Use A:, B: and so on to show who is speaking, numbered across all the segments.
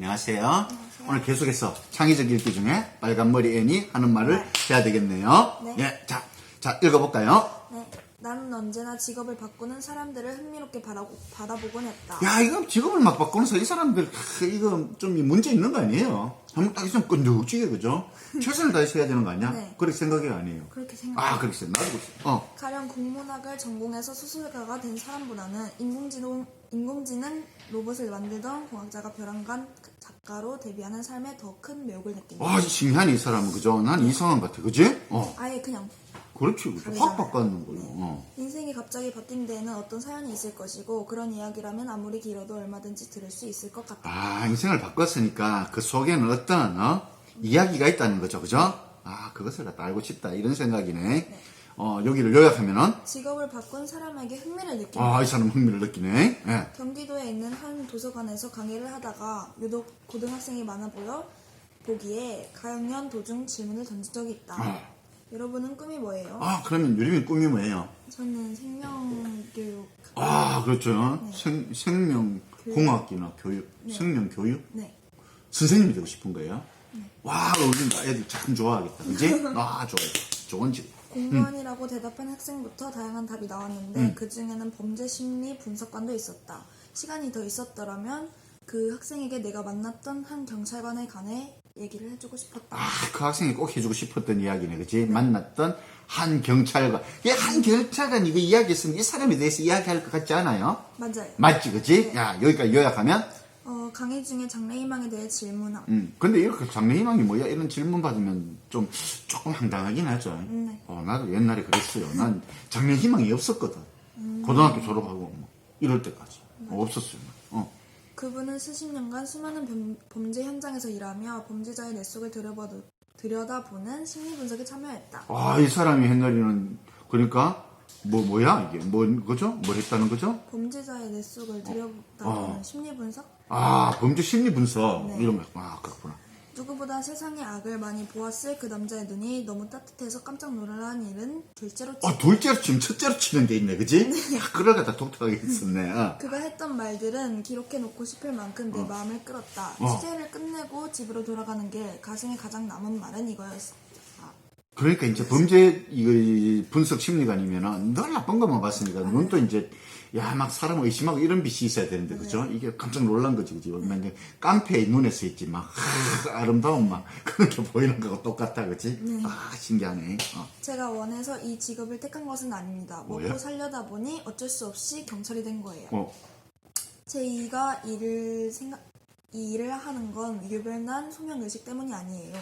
A: 안녕하세요. 오늘 계속해서 창의적 읽기 중에 빨간머리 애니 하는 말을 해야 되겠네요.
B: 네.
A: 예, 자, 자, 읽어볼까요?
B: 네, 나는 언제나 직업을 바꾸는 사람들을 흥미롭게 바라고, 바라보곤 했다.
A: 야, 이거 직업을 막 바꾸면서 이 사람들, 크, 이거 좀 문제 있는 거 아니에요? 한번 딱 있으면 끈적지게, 그죠? 최선을 다해서 해야 되는 거 아니야?
B: 네.
A: 그렇게 생각이 아니에요.
B: 그렇게 생각.
A: 아, 그렇게 생각. 나도 그렇게. 어.
B: 가령 국문학을 전공해서 수술가가 된 사람보다는 인공지능 인공지능 로봇을 만들던 공학자가 벼랑간 작 가로 데뷔하는 삶에 더 큰 매력을 느낀다.
A: 와, 신기하네, 이 사람은, 그죠? 난 이상한 것 같아, 그지? 어.
B: 아예 그냥
A: 그렇지, 그렇지. 확. 바꿨는 거예요. 어.
B: 인생이 갑자기 바뀐 데에는 어떤 사연이 있을 것이고 그런 이야기라면 아무리 길어도 얼마든지 들을 수 있을 것 같다.
A: 아, 인생을 바꿨으니까 그 속에는 어떤, 어? 이야기가 있다는 거죠, 그죠? 아, 그것을 갖다 알고 싶다. 이런 생각이네. 어, 여기를 요약하면은,
B: 직업을 바꾼 사람에게 흥미를 느낀다.
A: 아, 이 사람 흥미를 느끼네. 예.
B: 경기도에 있는 한 도서관에서 강의를 하다가 유독 고등학생이 많아 보여 보기에 가학년 도중 질문을 던진 적이 있다.
A: 아.
B: 여러분은 꿈이 뭐예요?
A: 아, 그러면 유림이 꿈이 뭐예요?
B: 저는 생명교육.
A: 아, 그렇죠. 생, 생명공학이나 교육, 생명 교육?
B: 네.
A: 선생님이 되고 싶은 거예요? 와, 어울린다. 애들 참 좋아하겠다. 그지? 아, 좋아요. 좋은 집.
B: 공무원이라고 대답한 학생부터 다양한 답이 나왔는데
A: 음.
B: 그 중에는 범죄 심리 분석관도 있었다. 시간이 더 있었더라면 그 학생에게 내가 만났던 한 경찰관에 관해 얘기를 해주고 싶었다.
A: 아, 그 학생이 꼭 해주고 싶었던 이야기네, 그지? 만났던 한 경찰관. 이 한 경찰관 이거 이야기했으면 이 사람에 대해서 이야기할 것 같지 않아요?
B: 맞아요.
A: 맞지, 그지? 야, 여기까지 요약하면,
B: 어, 강의 중에 장래희망에 대해 질문함.
A: 음, 근데 이렇게 장래희망이 뭐야? 이런 질문 받으면 좀, 조금 황당하긴 하죠.
B: 네.
A: 어, 나도 옛날에 그랬어요. 난 장래희망이 없었거든. 고등학교 졸업하고, 뭐, 이럴 때까지. 어, 없었어요. 어.
B: 그분은 수십 년간 수많은 범, 범죄 현장에서 일하며 범죄자의 뇌 속을 들여봐, 들여다보는 심리 분석에 참여했다.
A: 아, 이 사람이 옛날에는, 그러니까, 뭐, 뭐야, 이게? 뭐, 그죠? 뭘 했다는 거죠?
B: 범죄자의 뇌 속을 들여다보는
A: 어.
B: 심리 분석?
A: 아, 범죄 심리 분석.
B: 네.
A: 이런 거. 아, 그렇구나.
B: 누구보다 세상의 악을 많이 보았을 그 남자의 눈이 너무 따뜻해서 깜짝 놀란 일은 둘째로 치
A: 아, 둘째로 치면 첫째로 치는 게 있네, 그지? 야, 그걸 갖다 독특하게 했었네. 어.
B: 그가 했던 말들은 기록해놓고 싶을 만큼 내 마음을 끌었다.
A: 어.
B: 취재를 끝내고 집으로 돌아가는 길 가슴에 가장 남은 말은 이거였다.
A: 그러니까 이제 범죄 이거 분석 심리관이면은 늘 나쁜 것만 봤으니까 눈또 이제 야 막 사람을 의심하고 이런 빛이 있어야 되는데 그죠? 이게 깜짝 놀란 거지 그지? 얼마 이제 깡패의 눈에 서 있지 막 하, 아름다운 막 그런 게 보이는 거하고 똑같다 그지? 아 신기하네. 어.
B: 제가 원해서 이 직업을 택한 것은 아닙니다. 먹고
A: 뭐야?
B: 살려다 보니 어쩔 수 없이 경찰이 된 거예요.
A: 어.
B: 제 이가 일을 생각 이 일을 하는 건 유별난 소명 의식 때문이 아니에요.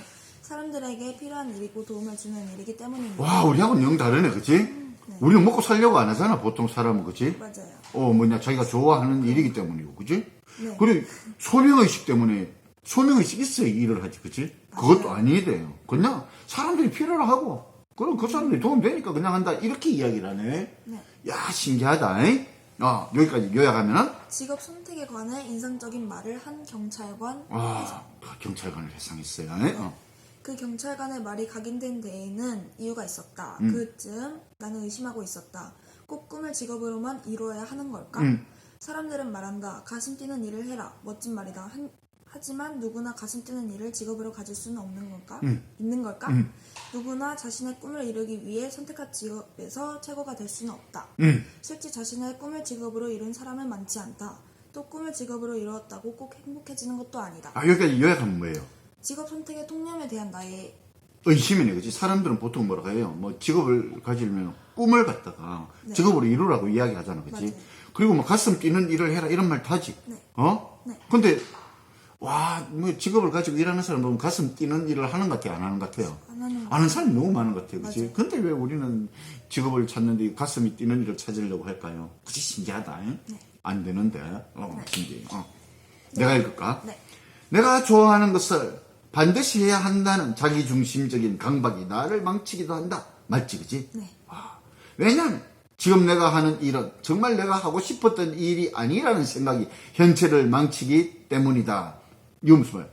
B: 사람들에게 필요한 일이고 도움을 주는 일이기 때문입니다.
A: 와 우리하고는 영 다르네 그지? 우리는 먹고 살려고 안 하잖아 보통 사람은 그지?
B: 맞아요.
A: 어 뭐냐 자기가 좋아하는 일이기 때문이고 그지?
B: 네.
A: 그리고 소명의식 때문에 소명의식 있어야 일을 하지 그지? 그것도 아니래요 그냥 사람들이 필요로 하고 그럼 그 사람들이 도움 되니까 그냥 한다 이렇게 이야기를 하네
B: 네.
A: 야 신기하다 잉? 어, 여기까지 요약하면은
B: 직업 선택에 관해 인상적인 말을 한 경찰관
A: 아 경찰관을 해상했어요 어.
B: 그 경찰관의 말이 각인된 데에는 이유가 있었다.
A: 음.
B: 그쯤 나는 의심하고 있었다. 꼭 꿈을 직업으로만 이루어야 하는 걸까?
A: 음.
B: 사람들은 말한다. 가슴 뛰는 일을 해라. 멋진 말이다. 한- 하지만 누구나 가슴 뛰는 일을 직업으로 가질 수는 없는 걸까?
A: 음.
B: 있는 걸까? 누구나 자신의 꿈을 이루기 위해 선택한 직업에서 최고가 될 수는 없다.
A: 음.
B: 실제 자신의 꿈을 직업으로 이룬 사람은 많지 않다. 또 꿈을 직업으로 이루었다고 꼭 행복해지는 것도 아니다.
A: 아 여기까지 요약하면 뭐예요?
B: 직업 선택의 통념에 대한 나의
A: 의심이네 그지? 사람들은 보통 뭐라고 해요 뭐 직업을 가지려면 꿈을 갖다가
B: 네.
A: 직업으로 이루라고 이야기하잖아 그지?
B: 맞아요.
A: 그리고 뭐 가슴 뛰는 일을 해라 이런 말 다지
B: 네.
A: 어?
B: 네.
A: 근데 와, 뭐 직업을 가지고 일하는 사람 보면 가슴 뛰는 일을 하는 것 같아요, 안 하는 것 같아요?
B: 안 하는 거.
A: 아는 사람이 너무 많은 것 같아요?
B: 맞아요.
A: 근데 왜 우리는 직업을 찾는데 가슴이 뛰는 일을 찾으려고 할까요? 그치, 신기하다, 잉?
B: 네.
A: 안 되는데, 어, 신기해, 어. 내가 읽을까?
B: 네.
A: 내가 좋아하는 것을 반드시 해야 한다는 자기중심적인 강박이 나를 망치기도 한다. 맞지, 그치?
B: 네.
A: 왜냐면 지금 내가 하는 일은 정말 내가 하고 싶었던 일이 아니라는 생각이 현재를 망치기 때문이다. 말?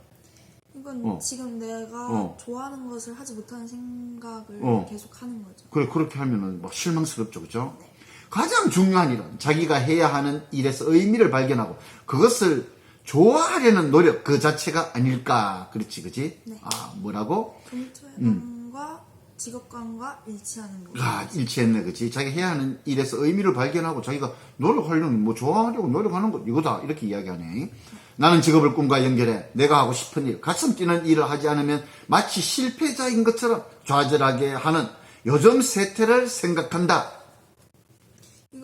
B: 이건
A: 어.
B: 지금 내가
A: 어.
B: 좋아하는 것을 하지 못하는 생각을
A: 어.
B: 계속 하는 거죠.
A: 그래 그렇게 하면은 막 실망스럽죠, 그죠? 가장 중요한 일은 자기가 해야 하는 일에서 의미를 발견하고 그것을 좋아하려는 노력 그 자체가 아닐까. 그렇지, 그지?
B: 네.
A: 아, 뭐라고?
B: 동초회관과 직업관과 일치하는 거.
A: 아, 일치했네, 그치? 자기가 해야 하는 일에서 의미를 발견하고 자기가 노력하려는, 뭐, 좋아하려고 노력하는 것, 이거다. 이렇게 이야기하네. 나는 직업을 꿈과 연결해 내가 하고 싶은 일, 가슴 뛰는 일을 하지 않으면 마치 실패자인 것처럼 좌절하게 하는 요즘 세태를 생각한다.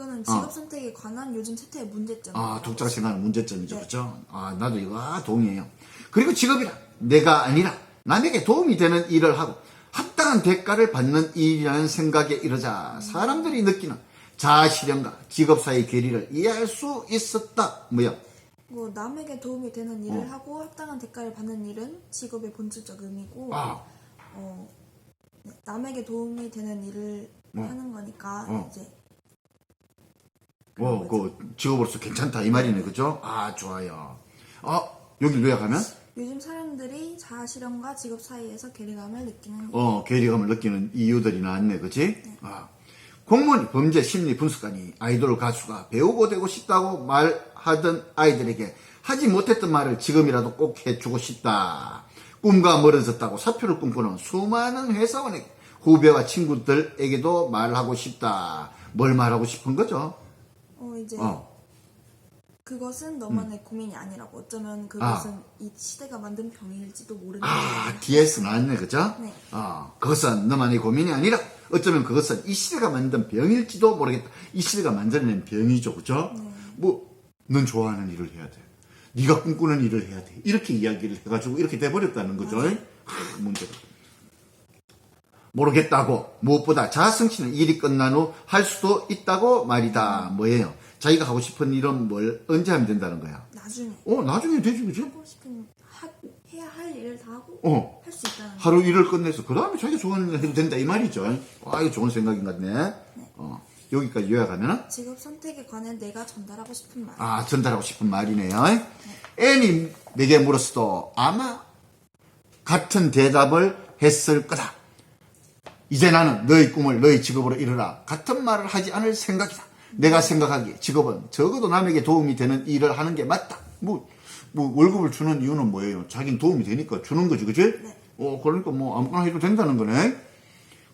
B: 이거는 직업 선택에 관한 요즘 세태의 문제점.
A: 아, 독자가 생각하는 문제점이죠.
B: 네.
A: 그죠? 아, 나도 이거 아, 동의해요. 그리고 직업이라 내가 아니라 남에게 도움이 되는 일을 하고 합당한 대가를 받는 일이라는 생각에 이르자 사람들이 느끼는 자아실현과 직업 사이의 괴리를 이해할 수 있었다. 뭐야?
B: 뭐 남에게 도움이 되는 일을 하고 합당한 대가를 받는 일은 직업의 본질적 의미고
A: 아,
B: 어, 네, 남에게 도움이 되는 일을
A: 어.
B: 하는 거니까
A: 어.
B: 이제
A: 뭐, 그 직업으로서 괜찮다 이 말이네, 그죠? 아, 좋아요. 어, 여기 요약하면
B: 요즘 사람들이 자아 실현과 직업 사이에서 괴리감을 느끼는
A: 어, 괴리감을 느끼는 이유들이 나왔네, 그치? 아. 공무원이 범죄 심리 분석관이 아이돌 가수가 배우고 되고 싶다고 말하던 아이들에게 하지 못했던 말을 지금이라도 꼭 해주고 싶다. 꿈과 멀어졌다고 사표를 꿈꾸는 수많은 회사원에게 후배와 친구들에게도 말하고 싶다. 뭘 말하고 싶은 거죠?
B: 어 이제
A: 어.
B: 그것은 너만의 고민이 아니라고 어쩌면 그것은 이 시대가 만든 병일지도 모르는
A: 아. 뒤에서 나왔네, 그죠?
B: 네.
A: 어, 그것은 너만의 고민이 아니라 어쩌면 그것은 이 시대가 만든 병일지도 모르겠다. 이 시대가 만들어낸 병이죠, 그죠? 뭐, 넌 좋아하는 일을 해야 돼. 네가 꿈꾸는 일을 해야 돼. 이렇게 이야기를 해가지고 이렇게 돼버렸다는 거죠. 하, 문제가. 모르겠다고 무엇보다 자아성취는 일이 끝난 후 할 수도 있다고 말이다. 뭐예요? 자기가 하고 싶은 일은 뭘 언제 하면 된다는 거야?
B: 나중에
A: 어, 나중에 되지, 그지?
B: 하고 싶은 하, 해야 할 일을 다 하고
A: 어.
B: 할 수 있다는 거.
A: 하루 일을 끝내서 그 다음에 자기가 좋아하는 일 해도 된다 이 말이죠. 아 이거 좋은 생각인 것 같네. 어, 여기까지 요약하면은
B: 직업 선택에 관해 내가 전달하고 싶은 말.
A: 아 전달하고 싶은 말이네요. 애니 내게 물었어도 아마 같은 대답을 했을 거다. 이제 나는 너의 꿈을 너의 직업으로 이루라. 같은 말을 하지 않을 생각이다. 내가 생각하기에 직업은 적어도 남에게 도움이 되는 일을 하는 게 맞다. 뭐, 뭐 월급을 주는 이유는 뭐예요? 자기는 도움이 되니까 주는 거지, 그지?
B: 네.
A: 어, 그러니까 뭐 아무거나 해도 된다는 거네.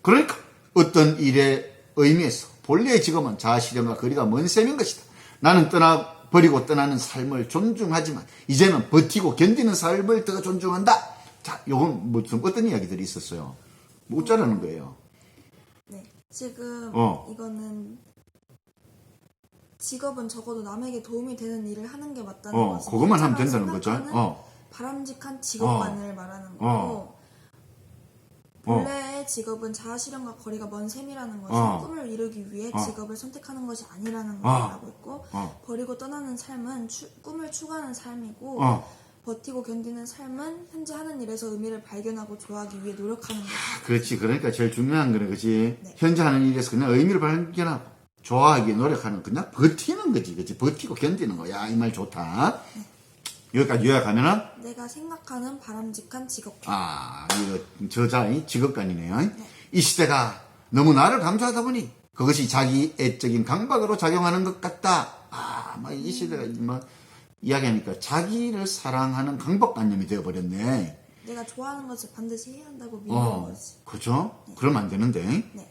A: 그러니까 어떤 일의 의미에서 본래의 직업은 자아실현과 거리가 먼 셈인 것이다. 나는 떠나 버리고 떠나는 삶을 존중하지만 이제는 버티고 견디는 삶을 더 존중한다. 자, 요건 무슨 어떤 이야기들이 있었어요? 뭐 어쩌라는 거예요?
B: 네. 지금
A: 어.
B: 이거는 직업은 적어도 남에게 도움이 되는 일을 하는 게 맞다는
A: 어,
B: 것은
A: 그것만 하면 된다는 거죠. 어.
B: 바람직한 직업관을 말하는 거고
A: 어.
B: 본래의 직업은 자아실현과 거리가 먼 셈이라는 것은
A: 어.
B: 꿈을 이루기 위해
A: 어.
B: 직업을 선택하는 것이 아니라는
A: 어.
B: 걸 말하고 있고
A: 어.
B: 버리고 떠나는 삶은 추- 꿈을 추구하는 삶이고
A: 어.
B: 버티고 견디는 삶은 현재 하는 일에서 의미를 발견하고 좋아하기 위해 노력하는 거죠.
A: 그렇지. 그러니까 제일 중요한 거는 그지.
B: 네.
A: 현재 하는 일에서 그냥 의미를 발견하고 좋아하기 노력하는 그냥 버티는 거지. 그지. 버티고 견디는 거야. 이 말 좋다. 여기까지 요약하면은
B: 내가 생각하는 바람직한 직업관.
A: 아, 이거 저자의 직업관이네요. 이 시대가 너무 나를 강조하다 보니 그것이 자기 애적인 강박으로 작용하는 것 같다. 아, 막이 시대가 뭐 이야기하니까 자기를 사랑하는 강박관념이 되어버렸네.
B: 내가 좋아하는 것을 반드시 해야 한다고 믿는
A: 어,
B: 거지.
A: 그죠? 그러면 안 되는데.
B: 네.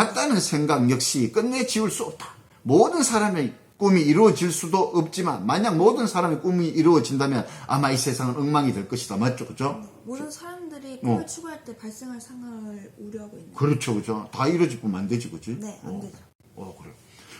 A: 같다는 생각 역시 끝내 지울 수 없다. 모든 사람의 꿈이 이루어질 수도 없지만 만약 모든 사람의 꿈이 이루어진다면 아마 이 세상은 엉망이 될 것이다. 맞죠? 그죠?
B: 모든 사람들이 꿈을
A: 어.
B: 추구할 때 발생할 상황을 우려하고 있는.
A: 그렇죠. 그죠? 다 이루어질 뿐안 되지. 그지?
B: 네, 안
A: 어.
B: 되죠.
A: 어, 그래.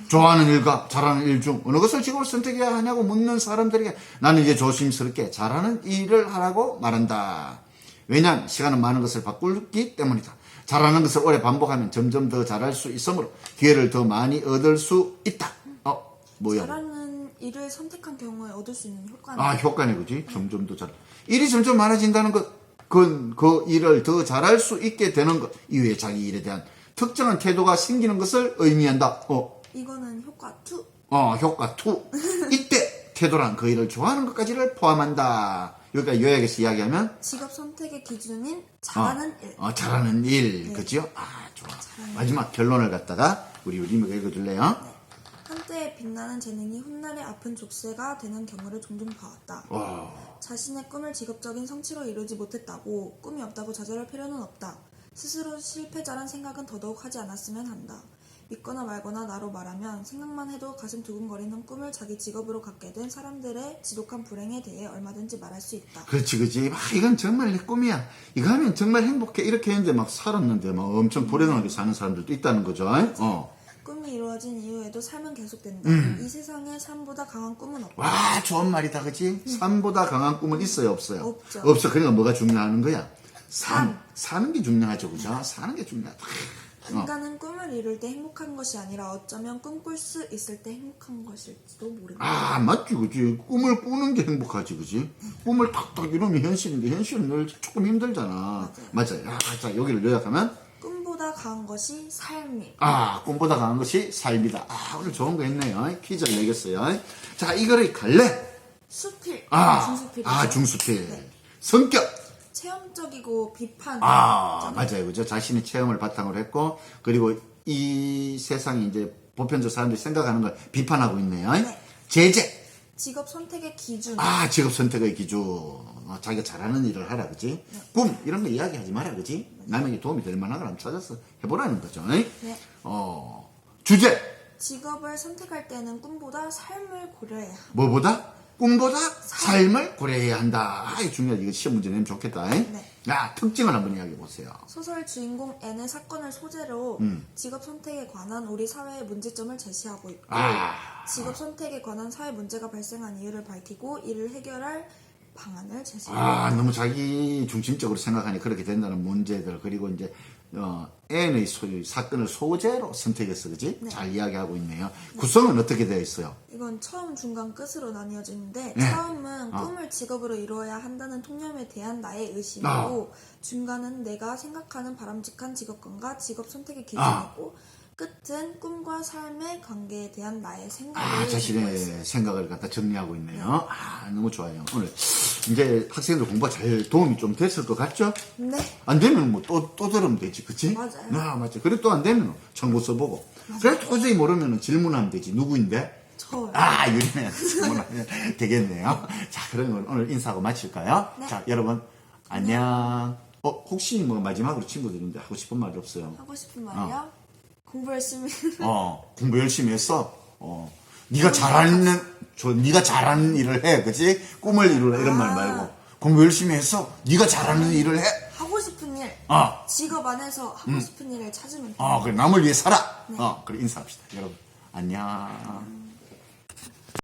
A: 좋아하는 일과 잘하는 일 중 어느 것을 직업으로 선택해야 하냐고 묻는 사람들에게 나는 이제 조심스럽게 잘하는 일을 하라고 말한다. 왜냐하면 시간은 많은 것을 바꾸기 때문이다. 잘하는 것을 오래 반복하면 점점 더 잘할 수 있으므로 기회를 더 많이 얻을 수 있다. 어, 뭐야?
B: 잘하는 일을 선택한 경우에 얻을 수 있는 효과는
A: 아, 효과네, 그지? 점점 더 잘. 일이 점점 많아진다는 것, 그, 그 일을 더 잘할 수 있게 되는 것, 이후에 자기 일에 대한 특정한 태도가 생기는 것을 의미한다. 어,
B: 이거는 효과 2.
A: 어, 효과 2. 이때 태도란 그 일을 좋아하는 것까지를 포함한다. 여기까지 요약해서 이야기하면,
B: 직업 선택의 기준인 잘하는 일.
A: 어, 잘하는 일, 그죠? 아, 좋아. 마지막 결론을 갖다가 우리 우리가 읽어줄래요?
B: 한때의 빛나는 재능이 훗날의 아픈 족쇄가 되는 경우를 종종 봐왔다.
A: 와.
B: 자신의 꿈을 직업적인 성취로 이루지 못했다고 꿈이 없다고 좌절할 필요는 없다. 스스로 실패자란 생각은 더더욱 하지 않았으면 한다. 믿거나 말거나 나로 말하면 생각만 해도 가슴 두근거리는 꿈을 자기 직업으로 갖게 된 사람들의 지독한 불행에 대해 얼마든지 말할 수 있다.
A: 그렇지, 그렇지. 아, 이건 정말 내 꿈이야. 이거 하면 정말 행복해. 이렇게 했는데 막 살았는데 막 엄청 불행하게 사는 사람들도 있다는 거죠. 어.
B: 꿈이 이루어진 이후에도 삶은 계속된다.
A: 음.
B: 이 세상에 삶보다 강한 꿈은 없다.
A: 와, 좋은 말이다, 그치? 삶보다 강한 꿈은 있어요, 없어요?
B: 없죠.
A: 없어. 그러니까 뭐가 중요한 거야? 삶.
B: 삶.
A: 사는 게 중요하죠, 그죠? 사는 게 중요하다. 어.
B: 인간은 꿈을 이룰 때 행복한 것이 아니라 어쩌면 꿈꿀 수 있을 때 행복한 것일지도 모른다.
A: 아, 맞지, 그지? 꿈을 꾸는 게 행복하지, 그지? 꿈을 탁탁 이루면 현실인데, 현실은 늘 조금 힘들잖아. 맞아요. 아, 자, 여기를 요약하면,
B: 꿈보다 강한 것이 삶이.
A: 아, 꿈보다 강한 것이 삶이다. 아, 오늘 좋은 거 했네요. 퀴즈를 내겠어요. 자, 이거를 갈래?
B: 수필.
A: 아,
B: 중수필이죠.
A: 아, 중수필.
B: 네.
A: 성격.
B: 체험적이고 비판.
A: 아, 맞아요. 그죠? 자신의 체험을 바탕으로 했고, 그리고 이 세상이 이제 보편적 사람들이 생각하는 걸 비판하고 있네요.
B: 네.
A: 제재.
B: 직업 선택의 기준.
A: 아, 직업 선택의 기준. 어, 자기가 잘하는 일을 하라, 그지? 꿈, 이런 거 이야기하지 마라, 그지? 남에게 도움이 될 만한 걸 한번 찾아서 해보라는 거죠.
B: 네.
A: 어, 주제.
B: 직업을 선택할 때는 꿈보다 삶을 고려해야.
A: 뭐보다? 꿈보다 삶을 고려해야 한다. 아, 이 중요하지. 이거 시험 문제 내면 좋겠다.
B: 네.
A: 야, 특징을 한번 이야기해 보세요.
B: 소설 주인공 N의 사건을 소재로
A: 음.
B: 직업 선택에 관한 우리 사회의 문제점을 제시하고 있고
A: 아.
B: 직업 선택에 관한 사회 문제가 발생한 이유를 밝히고 이를 해결할 방안을 제시합니다.
A: 아, 너무 자기 중심적으로 생각하니 그렇게 된다는 문제들, 그리고 이제, 어, N의 소유, 사건을 소재로 선택했어, 그지?
B: 네.
A: 잘 이야기하고 있네요. 구성은 어떻게 되어 있어요?
B: 이건 처음, 중간, 끝으로 나뉘어지는데
A: 네.
B: 처음은
A: 어.
B: 꿈을 직업으로 이루어야 한다는 통념에 대한 나의 의심이고
A: 아.
B: 중간은 내가 생각하는 바람직한 직업관과 직업 선택의
A: 아.
B: 기준이고 끝은 꿈과 삶의 관계에 대한 나의 생각을
A: 아, 자신의. 생각을 갖다 정리하고 있네요. 아, 너무 좋아요. 오늘 이제 학생들 공부가 잘 도움이 좀 됐을 것 같죠?
B: 네.
A: 안 되면 뭐 또, 또 들으면 되지, 그치?
B: 맞아요.
A: 아, 맞죠. 그래 또 안 되면 정보 써보고. 그래 도저히 모르면 질문하면 되지. 누구인데?
B: 저요.
A: 아, 유리네한테 질문하면 되겠네요. 자, 그러면 오늘 인사하고 마칠까요?
B: 네.
A: 자, 여러분, 안녕. 어, 혹시 뭐 마지막으로 친구들인데 하고 싶은 말이 없어요?
B: 하고 싶은 말이요? 공부 열심히
A: 어, 공부 열심히 했어. 어, 네가 잘하는 저 네가 잘하는 일을 해, 그지? 꿈을 이루라 이런 말
B: 아.
A: 말고 공부 열심히 했어. 네가 잘하는 일을 해.
B: 하고 싶은 일
A: 어,
B: 직업 안에서 하고
A: 음.
B: 싶은 일을 찾으면.
A: 어, 그래 남을 위해 살아. 어, 그래 인사합시다, 여러분. 안녕.